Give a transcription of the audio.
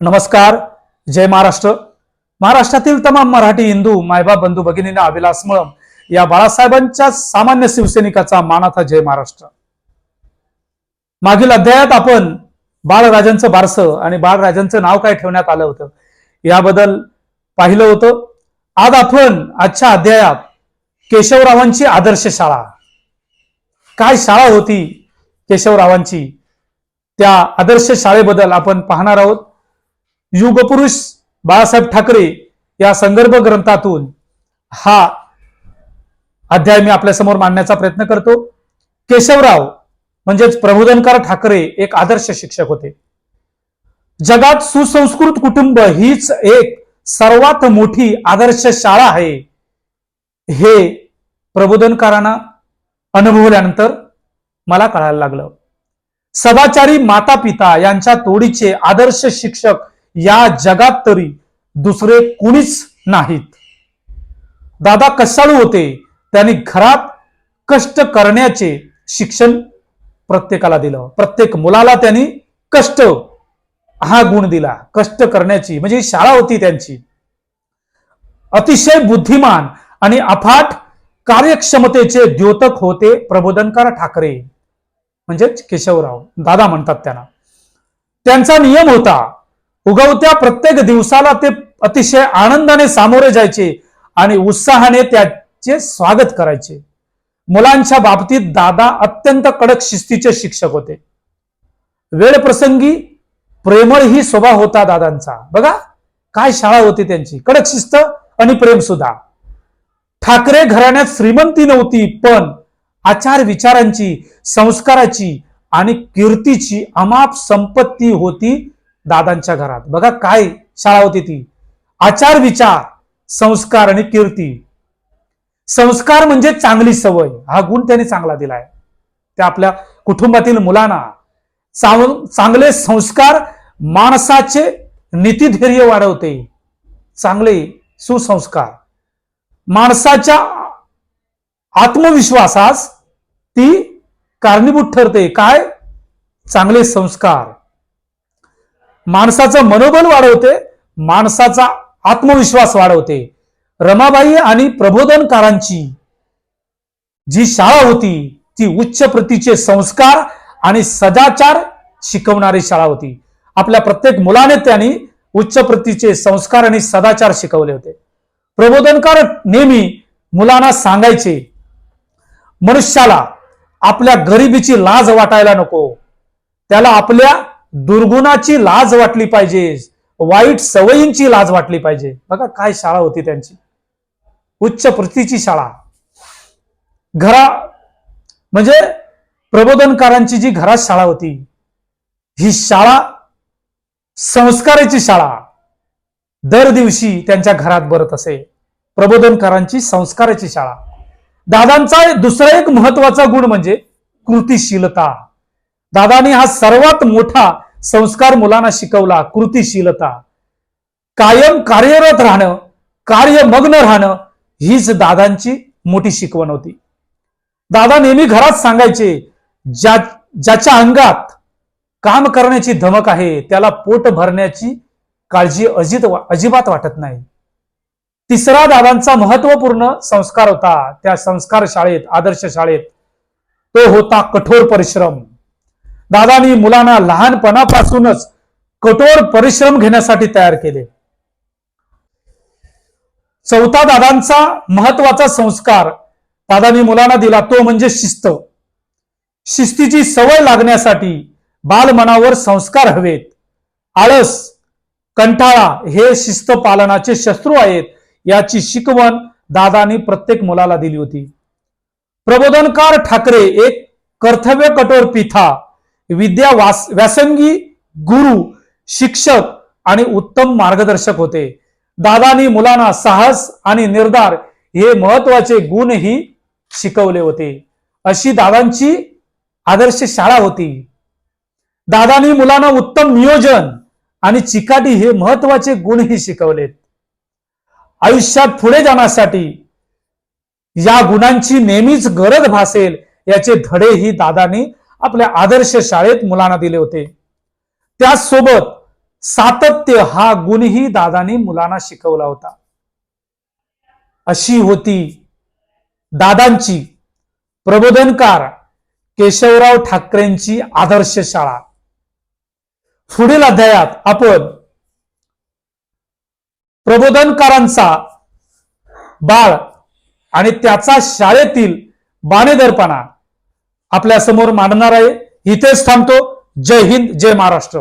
नमस्कार जय महाराष्ट्र. महाराष्ट्रातील तमाम मराठी हिंदू मायबा बंधू भगिनींना अभिलाष मळम या बाळासाहेबांच्या सामान्य शिवसैनिकाचा मानाचा जय महाराष्ट्र. मागील अध्यायात आपण बाळराजांचं बारसं आणि बाळराजांचं नाव काय ठेवण्यात आलं होतं याबद्दल पाहिलं होतं. आज आपण आजच्या अध्यायात केशवरावांची आदर्श शाळा. काय शाळा होती केशवरावांची? त्या आदर्श शाळेबद्दल आपण पाहणार आहोत. युगपुरुष बाळासाहेब ठाकरे या संदर्भ ग्रंथातून हा अध्याय मी आपल्यासमोर मांडण्याचा प्रयत्न करतो. केशवराव म्हणजेच प्रबोधनकार ठाकरे एक आदर्श शिक्षक होते. जगात सुसंस्कृत कुटुंब हीच एक सर्वात मोठी आदर्श शाळा आहे. हे प्रबोधनकारांना अनुभवल्यानंतर मला कळायला लागलं. सदाचारी माता पिता यांच्या तोडीचे आदर्श शिक्षक या जगात तरी दुसरे कुणीच नाहीत. दादा कसाळू होते? त्यांनी घरात कष्ट करण्याचे शिक्षण प्रत्येकाला दिलं. प्रत्येक मुलाला त्यांनी कष्ट हा गुण दिला. कष्ट करण्याची म्हणजे शाळा होती त्यांची. अतिशय बुद्धिमान आणि अफाट कार्यक्षमतेचे द्योतक होते प्रबोधनकार ठाकरे म्हणजेच केशवराव. दादा म्हणतात त्यांना. त्यांचा नियम होता उगवत्या प्रत्येक दिवसाला ते अतिशय आनंदाने सामोरे जायचे आणि उत्साहाने त्याचे स्वागत करायचे. मुलांच्या बाबतीत दादा अत्यंत कडक शिस्तीचे शिक्षक होते. वेळ प्रसंगी प्रेमळ ही स्वभाव होता दादांचा. बघा काय शाळा होती त्यांची. कडक शिस्त आणि प्रेम सुद्धा. ठाकरे घराण्यात श्रीमंती नव्हती पण आचार विचारांची संस्काराची आणि कीर्तीची अमाप संपत्ती होती दादांच्या घरात. बघा काय शाळा होती ती. आचार विचार संस्कार आणि कीर्ती. संस्कार म्हणजे चांगली सवय. हा गुण त्याने चांगला दिलाय. त्या आपल्या कुटुंबातील मुलांना चांग- चांगले संस्कार माणसाचे नीतीधैर्य वाढवते. चांगले सुसंस्कार. माणसाच्या आत्मविश्वासास ती कारणीभूत ठरते. काय? चांगले संस्कार. माणसाचं मनोबल वाढवते माणसाचा आत्मविश्वास वाढवते. रमाबाई आणि प्रबोधनकारांची जी शाळा होती ती उच्च प्रतीचे संस्कार आणि सदाचार शिकवणारी शाळा होती. आपल्या प्रत्येक मुलाने त्यांनी उच्च प्रतीचे संस्कार आणि सदाचार शिकवले होते. प्रबोधनकार नेहमी मुलांना सांगायचे मनुष्याला आपल्या गरिबीची लाज वाटायला नको. त्याला आपल्या दुर्गुणाची लाज वाटली पाहिजे. वाईट सवयींची लाज वाटली पाहिजे. बघा काय शाळा होती त्यांची. उच्च प्रतीची शाळा. घरा म्हणजे प्रबोधनकारांची जी घरात शाळा होती ही शाळा संस्काराची शाळा. दर दिवशी त्यांच्या घरात भरत असे. प्रबोधनकारांची संस्काराची शाळा. दादांचा दुसरा एक महत्त्वाचा गुण म्हणजे कृतिशीलता. दादानी हा सर्वात मोठा संस्कार मुलांना शिकवला कृतिशीलता. कायम कार्यरत राहणं कार्यमग्न राहणं हीच दादांची मोठी शिकवण होती. दादा नेहमी घरात सांगायचे ज्या ज्याच्या अंगात काम करण्याची धमक आहे त्याला पोट भरण्याची काळजी अजित अजिबात वाटत नाही. तिसरा दादांचा महत्त्वपूर्ण संस्कार होता त्या संस्कार शाळेत आदर्श शाळेत. तो होता कठोर परिश्रम. दादानी मुलांना लहानपणापासूनच कठोर परिश्रम घेण्यासाठी तयार केले. चौथा दादांचा महत्त्वाचा संस्कार दादानी मुलांना दिला तो म्हणजे शिस्त. शिस्तीची सवय लागण्यासाठी बालमनावर संस्कार हवेत. आळस कंटाळा हे शिस्त पालनाचे शत्रू आहेत याची शिकवण दादानी प्रत्येक मुलाला दिली होती. प्रबोधनकार ठाकरे एक कर्तव्य कठोर पिथा विद्या वास व्यासंगी गुरु शिक्षक आणि उत्तम मार्गदर्शक होते. दादानी मुलांना साहस आणि निर्धार हे महत्त्वाचे गुणही शिकवले होते. अशी दादांची आदर्श शाळा होती. दादानी मुलांना उत्तम नियोजन आणि चिकाटी हे महत्त्वाचे गुणही शिकवलेत. आयुष्यात पुढे जाण्यासाठी या गुणांची नेहमीच गरज भासेल याचे धडेही दादानी आपल्या आदर्श शाळेत मुलांना दिले होते. त्याचसोबत सातत्य हा गुणही दादानी मुलांना शिकवला होता. अशी होती दादांची प्रबोधनकार केशवराव ठाकरेंची आदर्श शाळा. पुढील अध्यायात आपण प्रबोधनकारांचा बाळ आणि त्याचा शाळेतील बाणेदरपणा आपल्यासमोर मांडणार आहे. इथेच थांबतो. जय हिंद जय महाराष्ट्र.